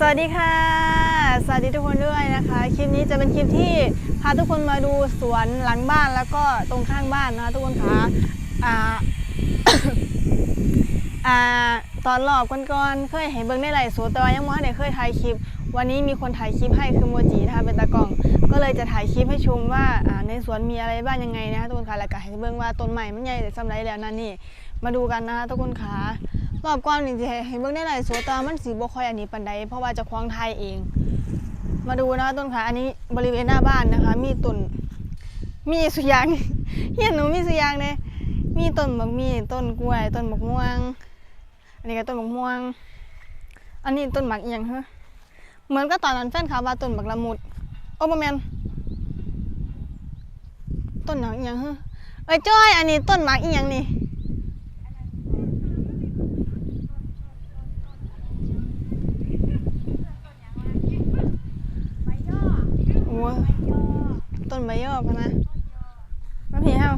สวัสดีค่ะ สวัสดีทุกคนด้วยนะคะ คลิปนี้จะเป็นคลิปที่พาทุกคนมาดูสวนหลังบ้านแล้วก็ตรงข้างบ้านนะคะทุกคนคะอ่าอ่าตอนรอบก่อนๆเคยเห็นเบิ้งในไลฟ์สดแต่ว่ายังไม่ได้เคยถ่ายคลิป วันนี้มีคนถ่ายคลิปให้คือโมจินะคะเป็นตากล้อง ก็เลยจะถ่ายคลิปให้ชมว่าอ่าในสวนมีอะไรบ้างยังไงนะคะทุกคนคะแล้วก็ให้เบิ้งว่าต้นใหม่มันใหญ่สำไรแล้วนั่นนี่มาดูกันนะคะทุกคนคะ รอบก่อนนี่จะให้เบิ่งได้หลายโซแต่ว่ามันสีบ่ค่อยอันนี้ปานใดเพราะว่าเจะคว้าของไทยเอง มาดูนะคะต้นขาอันนี้บริเวณหน้าบ้านนะคะ มีต้นมีสุยาง เฮียนหนูมีสุยางเลยมีต้นบักมีต้นกล้วยต้นบักม่วง อันนี้ก็ต้นบักม่วง อันนี้ต้นหมักเอียงเฮะเหมือนก็ตอนนั้นแฟนเขาว่าต้นบักละมุดโอ้บ่แม่นต้นหนังเอียงเฮะเอ้ยจ้อยอันนี้ต้นหมักเอียงนี่ โอ้ย ต้นใบพะนะมาพี่เฮา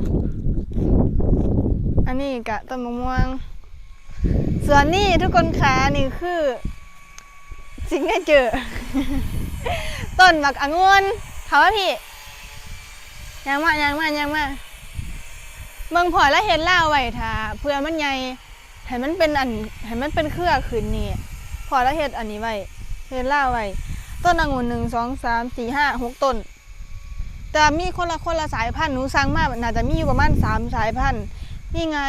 อันนี้กะต้นมะม่วง ส่วนนี่ทุกคนขานี่คือ สิ่งที่เจอ ต้นบักองุ่นเขาว่าพี่ยังมายังมายังมาเมืองพอแล้วเห็นล่าไว้ท่าเพื่อมันใหญ่ให้มันเป็นอันให้มันเป็นเครือขึ้นนี่พอแล้วเห็ดอันนี้ไว้เห็ดล่าไว้ต้นองุ่นหนึ่งสองสามสี่ห้าหกต้น แต่มีคนละคนละสายพันธุ์หนูสั่งมาน่าจะมีอยู่ประมาณสามสายพันธุ์นี่ไง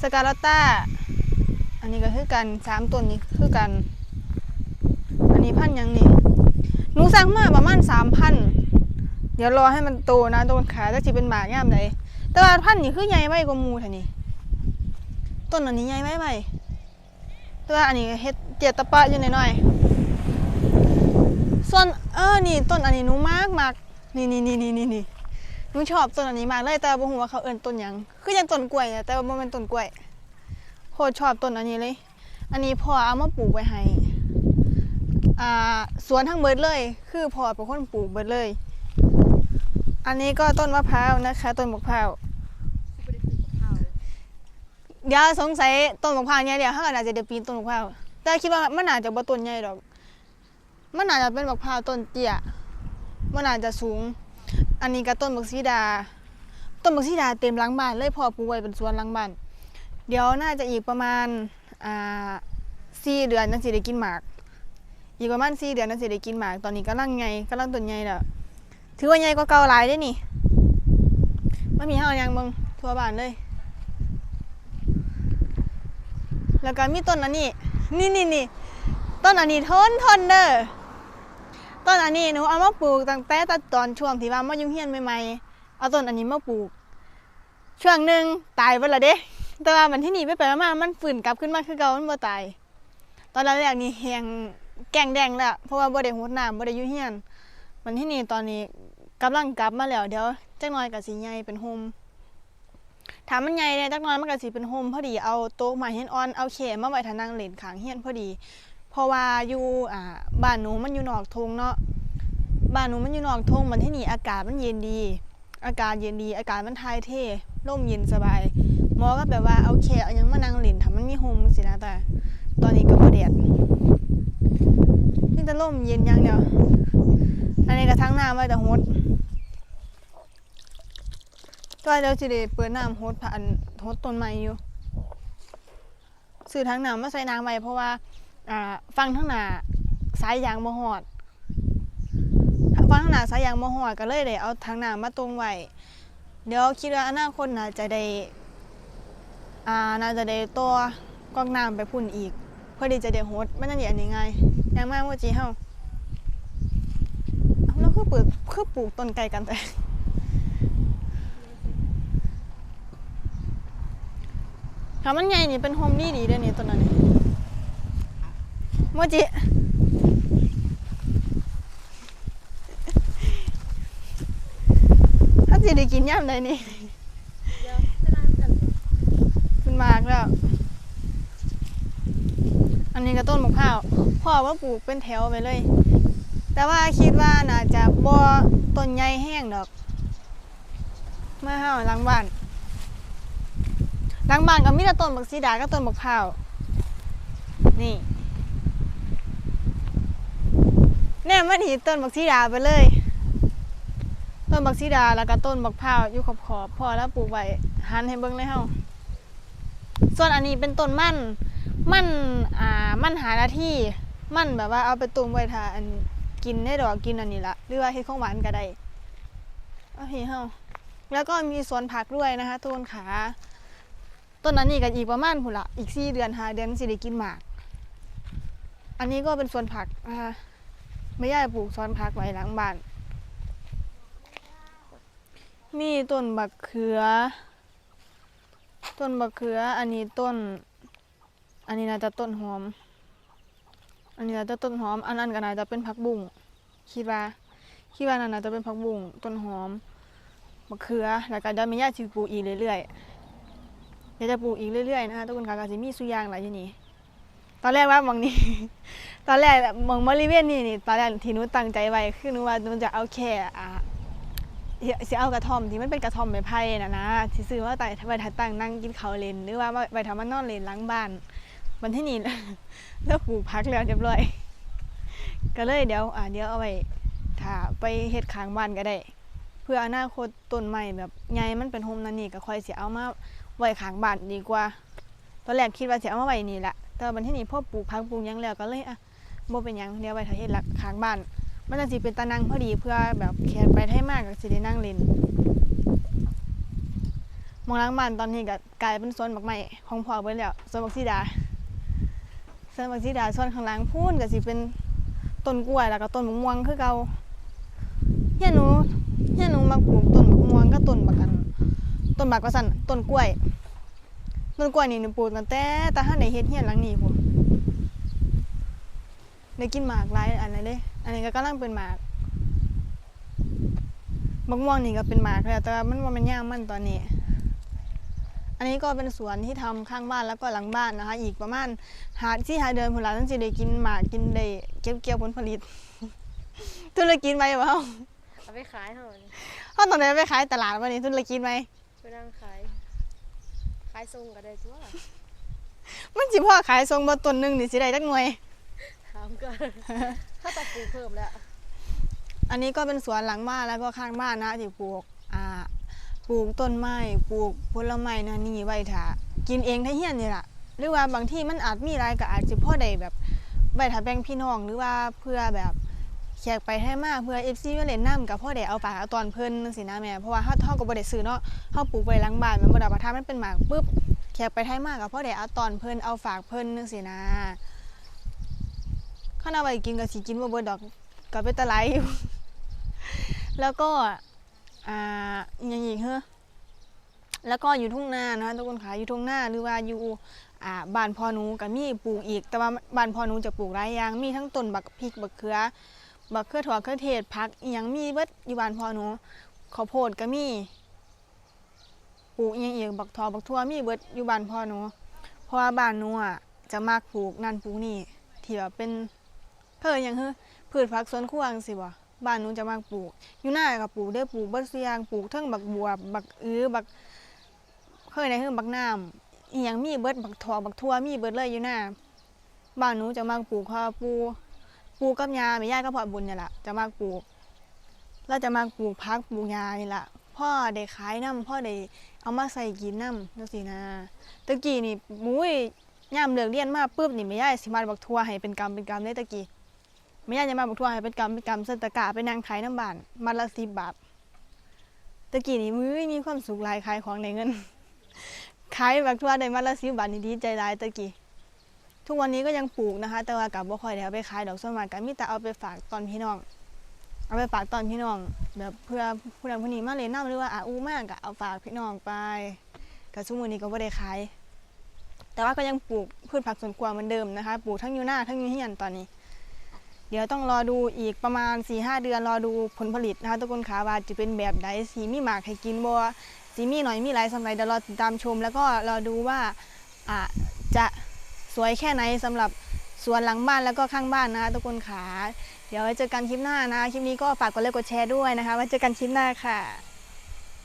สกาลต้า อันนี้ก็คือกันสามต้นนี้คือกัน อันนี้พันธุ์ยังนี่หนูสั่งมาประมาณสามพันเดี๋ยวรอให้มันโตนะต้นขาจะสิเป็นหมากย่ามใดแต่ว่าพันธุ์นี่คือใหญ่ไว้กว่ามูแท่นี่ต้นอันนี้ใหญ่ไว้ไว้แต่ว่าอันนี้เฮ็ดเจียตะปะอยู่หน่อยๆส่วนเออนี่ต้นอันนี้หนูมากมาก นี่นี่นี่นี่นี่นี่หนูชอบต้นอันนี้มากเลยแต่บ่ฮู้ว่าเขาเอิ้นต้นหยังคือยังต้นกล้วยอะแต่ว่าบ่แม่นต้นกล้วยโคตรชอบต้นอันนี้เลย อันนี้พ่อเอามาปลูกไว้ให้อ่าสวนทั้งเบิดเลย คือพ่อเป็นคนปลูกเบิดเลย อันนี้ก็ต้นมะพร้าวนะคะ ต้นมะพร้าวเดี๋ยวสงสัยต้นมะพร้าวเนี่ยเดี๋ยวเขาก็อาจจะเดี๋ยวปีนต้นมะพร้าวแต่คิดว่ามันอาจจะบ่ต้นใหญ่ดอก มันอาจจะเป็นบักพร้าวต้นเตี้ย มันอาจจะสูง อันนี้ก็ต้นบักซีดา ต้นบักซีดาเต็มหลังบ้านเลยพอปลูกไว้เป็นสวนหลังบ้าน เดี๋ยวน่าจะอีกประมาณอ่าสี่เดือนนั่นสิได้กินหมาก อีกประมาณสี่เดือนนั่นสิได้กินหมาก ตอนนี้กำลังไงกำลังต้นใหญ่แล้วถือว่าใหญ่กว่าเก่าหลายได้นี่ไม่มีเฮายังเบิ่งทั่วบ้านเลย แล้วก็มีต้นอันนี้ นี่นี่นี่ต้นอันนี้ทนทนเด้อ ต้นอันนี้หนูเอามาปลูกตั้งแต่ตอนช่วงที่ว่ามายุ่งเฮียนใหม่ๆเอาต้นอันนี้มาปลูก ช่วงหนึ่งตายไปและเด้ แต่ว่ามันที่นี่ไปไปมามันฝืนกลับขึ้นมาคือเก่ามันบ่ตาย ตอนแรกๆนี่แหงแกงแดงแล้วเพราะว่าบ่ได้หดน้ำบ่ได้ยุ่งเฮียน มันที่นี่ตอนนี้กำลังกลับมาแล้วเดี๋ยวจักหน่อยก็สิใหญ่เป็นโฮมถามมันใหญ่เนี่ยจักหน่อยมันก็สิเป็นโฮมพอดีเอาโต๊ะไม้เฮียนออนเอาเขมาไว้ทานั่งเล่นขางเฮียนพอดี เพราะว่าอยู่อ่าบ้านหนูมันอยู่นอกทงเนาะบ้านหนูมันอยู่นอกทงมันที่นี่อากาศมันเย็นดี อากาศเย็นดี อากาศมันทายเท่ร่มเย็นสบายหมอก็แบบว่าเอาแคเอายังมานั่งเล่นทำมันมีโฮมสินะแต่ ตอนนี้ก็บ่แดดนี่จะร่มเย็นอย่างเดียวอันนี้ก็ทั้งน้ำไว้แต่ฮดก็เดี๋ยวสิได้เปิดน้ำฮดผ่านฮดต้นไม้อยู่ซื้อทั้งน้ำมาใส่น้ำไว้เพราะว่า อ่าฟังทั้งหน้าสายยางบ่ฮอดฟังทั้งหน้าสายยางบ่ฮอดก็เลยได้เอาทางน้ำมาตรงไว้เดี๋ยวคิดว่าอนาคตน่าจะได้อ่าน่าจะได้ตัวกอกน้ำไปพุ่นอีก เพื่อที่จะได้โฮดมันนั่นอย่างนี้ไงยังมากว่าจีเฮาเอ้าแล้วคือปลูกคือปลูกต้นไก่กันแต่ถ้ามันใหญ่นี่เป็นโฮมดีดีเด้อนี่ต้นนั้นนี่ โมจิถ้าสิได้กินย่ำใดนี่ขึ้นมากแล้ว อันนี้ก็ต้นมะพร้าว พ่อว่าปลูกเป็นแถวไปเลย แต่ว่าคิดว่าน่าจะบ่ต้นใหญ่แห้งดอกมาเฮาหลังบ้านหลังบ้านก็มีแต่ต้นบักซีดากับต้นมะพร้าวนี่ น่มันหีต้นบักซีดาไปเลย ต้นบักซีดาแล้วก็ต้นบักพร้าวอยู่ขอบขอบๆพอแล้วปลูกไว้หันให้เบิ่งเลยเฮาส่วนอันนี้เป็นต้นมั่นมั่นอ่ามั่นหาหน้าที่มั่นแบบว่าเอาไปตุ่มไว้ทาอันกินได้ดอกกินอันนี้ละหรือว่าเฮ็ดของหวานก็ได้โอเคเฮาแล้วก็มีสวนผักด้วยนะคะต้นขาต้นอันนี้ก็อีกประมาณพุ่นละอีก4เดือน5เดือนสิได้กินหมาก อันนี้ก็เป็นสวนผักนะคะ ไม่ย่าปลูกสวนผักไว้หลังบ้าน มีต้นบักเขือ ต้นบักเขือ อันนี้ต้น อันนี้น่าจะต้นหอม อันนี้น่าจะต้นหอม อันนั้นก็น่าจะเป็นผักบุ้งคิดว่าคิดว่านั่นน่าจะเป็นผักบุ้งต้นหอมบักเขือ แล้วก็เดี๋ยวแม่ย่าสิปลูกอีกเรื่อยๆเดี๋ยวจะปลูกอีกเรื่อยๆนะคะทุกคนค่ะก็สิมีสุยางหลายที่นี่ ตอนแรกว่าหมองนี้ ตอนแรกมองบริเวณนี้นี่ตอนแรกที่หนูตั้งใจไว้คือหนูว่าหนูจะเอาแค่อ่าสิเอากระท่อมที่มันเป็นกระท่อมไม้ไผ่นะนะที่ซื้อมาแต่ไว้ถ้าตั้งนั่งกินข้าวเลนหรือว่าไว้ทำมันนอนเลนล้างบ้านวันที่นี่แล้วปลูกพักแล้วเรียบร้อย ก็เลยเดี๋ยวอ่าเดี๋ยวเอาไว้ถ้าไปเฮ็ดข้างบ้านก็ได้ เพื่ออนาคตต้นใหม่แบบใหญ่มันเป็นโฮมนันนี่ก็ค่อยสิเอามาไว้ข้างบ้านดีกว่า ตอนแรกคิดว่าสิเอามาไว้นี่แหละ แต่วันที่นี่พ่อปลูกพักปลูกหยังแล้วก็เลยอะบ่เป็นหยังเดี๋ยวไว้ถ้าเฮ็ดหลักข้างบ้าน มันจะสิเป็นตานั่งพอดีเพื่อแบบแขกไปให้มากก็สิได้นั่งเล่นมองหล้างบ้านตอนนี้ก็กลายเป็นสวนบักไม้ของพ่อเบิดแล้วสวนบักซีดาสวนบักซีดาสวนข้างหล่างพูนก็สิเป็นต้นกล้วยแล้วก็ต้นมะม่วงคือเก่าเฮียหนูเฮียหนูมาปลูกต้นมะม่วงก็ต้นบักอันต้นบักก็สั่นต้นกล้วย ต้นกล้วยนี่หนูปลูกตั้งแต่ตาหันได้เฮ็ดเฮียนหลังนี้พุ่นได้กินหมากหลายอันเลยเด้ อันนี้ก็กำลังเป็นหมากมะม่วงนี่ก็เป็นหมากแล้วแต่ว่ามันว่ามันย่างมันตอนนี้ อันนี้ก็เป็นสวนที่ทำข้างบ้านแล้วก็หลังบ้านนะคะ อีกประมาณหาที่หาเดือนผลลัพธ์ตั้งจะได้กินหมากกินได้เก็บเกี่ยวผลผลิตธุรกิจไหมวะเอาไปขายเท่านี้เขาตอนนี้ไปขายตลาดวันนี้ธุรกิจไหมไปนั่งขายขายส่งก็ได้ทั่วมันสิพ่อขายทรงบ่ต้นหนึงนี่สิได้จักหน่วย ถามก่อนถ้าต้องปลูกเพิ่มแล้วอันนี้ก็เป็นสวนหลังบ้านแล้วก็ข้างบ้านนะที่ปลูกอ่าปลูกต้นไม้ปลูกผลไม้นะนี่ไว้ถ้ากินเองถ้าเฮียนนี่แหละหรือว่าบางที่มันอาจมีรายก็อาจจะพ่อได้แบบไว้ถ้าแบ่งพี่น้องหรือว่าเพื่อแบบ แขกไปให้มากเพื่อ FC มาเล่นน้ำกับพ่อได้เอาปากเอาตอนเพิ่นจังซี่นะแม่เพราะว่าเฮาเฮาก็บ่ได้ซื้อเนาะเฮาปลูกไว้หลังบ้านมันบ่ได้ว่าถ้ามันเป็นหมากปุ๊บแขกไปให้มากกับพ่อได้เอาตอนเพิ่นเอาฝากเพิ่นจังซี่นะคันเอาไว้กินก็สิกินบ่เบิดดอกก็เป็นตะไลอยู่แล้วก็อ่าอหยังอีกเฮ้อแล้วก็อยู่ทุ่งนานะคะทุกคนค่ะอยู่ทุ่งนาหรือว่าอยู่อ่าบ้านพ่อหนูก็มีปลูกอีก แต่ว่าบ้านพ่อหนูจะปลูกหลายอย่างมีทั้งต้นบักพริกบักเขือ บักเขือถั่วเขือเทศผักอีหยังมีเบิดอยู่บ้านพ่อหนูข้าวโพดก็มีปลูกอีหยังอีกบักทอบักทั่วมีเบิดอยู่บ้านพ่อหนูเพราะว่าบ้านหนูอะจะมักปลูกนั่นปลูกนี่ที่แบบเป็นเพิ่นอหยังเฮ้อพืชผักสวนครัวจังซี่บ่บ้านหนูจะมักปลูก อยู่หน้ากับปลูกได้ปลูกเบิดเสียางปลูกเทั้งบักบัวบักอื้อบักเคยได้เพิ่บักน้ำอีหยังมีเบิดบักทอบักทั่วมีเบิดเลยอยู่หน้าบ้านหนูจะมักปลูกข้าวปู ปลูกกับยาแม่ย่าก็พอบุญเนี่ยแหละจะมักปลูกแล้วจะมักปลูกพักปลูกยานี่แหละพ่อได้ขายน้ำพ่อได้เอามาใส่กินน้ำจังซี่นะตะกี้นี่มุ้ยย่ามเลิกเรียนมาปุ๊บนี่แม่ย่าสิมาบักทัวให้เป็นกำเป็นกำเลยตะกี้ไม่ยากจะมาบุกทัวให้เป็นกรรมเป็นกรรมเสนตะกะไปนางขายน้ำบานมัดละสิบบาทตะกี้นี่มือมีความสุขหลายขายของในเงินขายบักทัวได้มัดละสิบบาทนี่ดีใจหลายตะกี้ ทุกวันนี้ก็ยังปลูกนะคะ แต่ว่ากับบ่ค่อยได้เอาไปขายดอกส่วนมากก็มีแต่เอาไปฝากตอนพี่น้อง เอาไปฝากตอนพี่น้อง แบบเพื่อผู้ใดผู้นี้มาเล่นน้ำหรือว่าอาอูมากก็เอาฝากพี่น้องไปกับช่วงนี้ก็บ่ได้ขายแต่ว่าก็ยังปลูกพืชผักสวนครัวเหมือนเดิมนะคะ ปลูกทั้งยูนาทั้งยูเฮียนตอนนี้ เดี๋ยวต้องรอดูอีกประมาณ4-5เดือนรอดูผลผลิตนะคะทุกคนขาว่าจะเป็นแบบใดสีมีหมากให้กินบ่สีมีหน่อยมีหลายสำหรับเดี๋ยวรอติดตามชม แล้วก็รอดูว่าอะจะ วยแค่ไหนสำหรับสวนหลังบ้านแล้วก็ข้างบ้านนะคะทุกคนขา เดี๋ยวไว้เจอกันคลิปหน้านะ คลิปนี้ก็ฝากกดไลค์กดแชร์ด้วยนะคะไว้เจอกันคลิปหน้าค่ะ